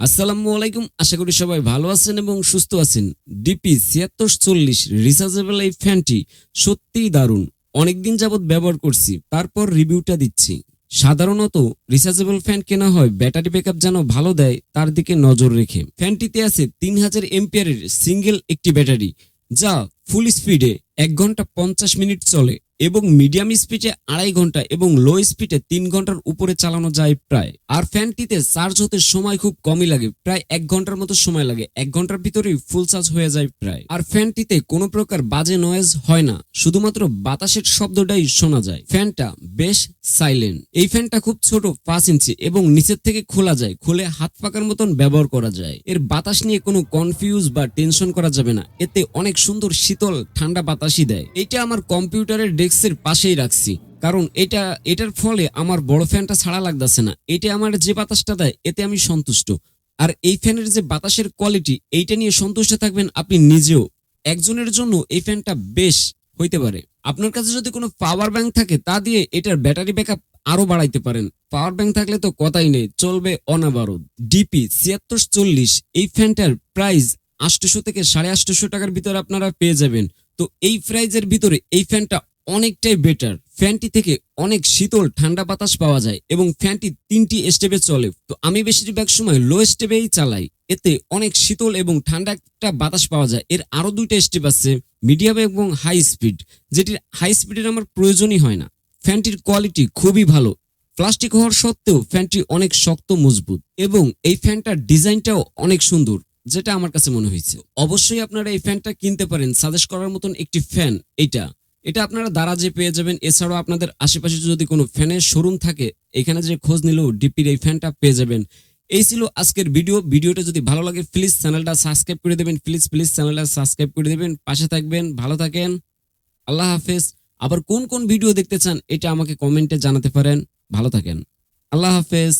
আসসালামু আলাইকুম। আশা করি সবাই ভালো আছেন এবং সুস্থ আছেন। ডিপি ছিয়াত্তর চল্লিশ রিচার্জেবল এই ফ্যানটি সত্যিই দারুণ। অনেকদিন যাবৎ ব্যবহার করছি, তারপর রিভিউটা দিচ্ছি। সাধারণত রিচার্জেবল ফ্যান কেনা হয়, ব্যাটারি ব্যাকআপ যেন ভালো দেয়, তার দিকে নজর রেখে। ফ্যানটিতে আছে তিন হাজার এমপিয়ারের সিঙ্গেল একটি ব্যাটারি, যা ফুল স্পিডে এক ঘণ্টা পঞ্চাশ মিনিট চলে। এবং মিডিয়াম স্পিডে আড়াই ঘণ্টা এবং লো স্পিডে তিন ঘণ্টার উপরে চালানো যায় প্রায়। আর ফ্যানটিতে চার্জ হতে সময় খুব কমই লাগে, প্রায় এক ঘণ্টার মতো সময় লাগে, এক ঘণ্টার ভিতরেই ফুল চার্জ হয়ে যায় প্রায়। আর ফ্যানটিতে কোনো প্রকার বাজে নয়েজ হয় না, শুধুমাত্র বাতাসের শব্দটাই শোনা যায়। ফ্যানটা বেশ সাইলেন্ট এই ফ্যানটা খুব ছোট, পাঁচ ইঞ্চি এবং নিচের থেকে খোলা যায়, খুলে হাত পাকার মতন ব্যবহার করা যায়। এর বাতাস নিয়ে কোনো কনফিউজ বা টেনশন করা যাবে না, এতে অনেক সুন্দর শীতল ঠান্ডা বাতাসই দেয়। এটা আমার কম্পিউটারের ডেস্কের পাশেই রাখছি। কারণ এটা, এটার ফলে আমার বড় ফ্যানটা ছাড়া লাগতেছে না। এটা আমার যে বাতাসটা দেয়, এতে আমি সন্তুষ্ট। আর এই ফ্যানের যে বাতাসের কোয়ালিটি এইটা নিয়ে সন্তুষ্ট থাকবেন আপনি নিজেও। একজনের জন্য এই ফ্যানটা বেশ হইতে পারে। আপনার কাছে যদি কোনো পাওয়ার ব্যাংক থাকে, তা দিয়ে এটার ব্যাটারি ব্যাকআপ আরও বাড়াইতে পারেন। পাওয়ার ব্যাংক থাকলে তো কথাই নেই, চলবে অনাবারত। ডিপি ছিয়াত্তর চল্লিশ, এই ফ্যানটার প্রাইস আটশোশো থেকে সাড়ে আটশোশো টাকার ভিতরে আপনারা পেয়ে যাবেন। তো এই প্রাইজের ভিতরে এই ফ্যানটা অনেকটাই বেটার ফ্যানটি থেকে অনেক শীতল, ঠান্ডা বাতাস পাওয়া যায় এবং ফ্যানটি তিনটি স্টেপে চলে। তো আমি বেশিরভাগ সময় লো স্টেপেই চালাই। এতে অনেক শীতল এবং ঠান্ডা একটা বাতাস পাওয়া যায়। এর আরও দুইটা স্টেপ আছে মিডিয়াম এবং হাই স্পিড যেটির হাই স্পিডের আমার প্রয়োজনই হয় না। ফ্যানটির কোয়ালিটি খুবই ভালো। প্লাস্টিক হওয়ার সত্ত্বেও ফ্যানটি অনেক শক্ত, মজবুত এবং এই ফ্যানটার ডিজাইনটাও অনেক সুন্দর, যেটা আমার কাছে মনে হয়েছে। অবশ্যই আপনারা এই ফ্যানটা কিনতে পারেন। সাজেস্ট করার মতন একটি ফ্যান এইটা। এটা আপনারা দারাজে পেয়ে যাবেন। এছাড়াও আপনাদের আশেপাশে যদি কোনো ফ্যানের শোরুম থাকে, এখানে যে খোঁজ নিলেও ডিপির এই ফ্যানটা পেয়ে যাবেন। এই ছিল আজকের ভিডিও। ভিডিওটা যদি ভালো লাগে প্লিজ চ্যানেলটা সাবস্ক্রাইব করে দেবেন। প্লিজ প্লিজ চ্যানেলটা সাবস্ক্রাইব করে দেবেন। পাশে থাকবেন, ভালো থাকেন। আল্লাহ হাফেজ। আবার কোন কোন ভিডিও দেখতে চান, এটা আমাকে কমেন্টে জানাতে পারেন। ভালো থাকেন। আল্লাহ হাফেজ।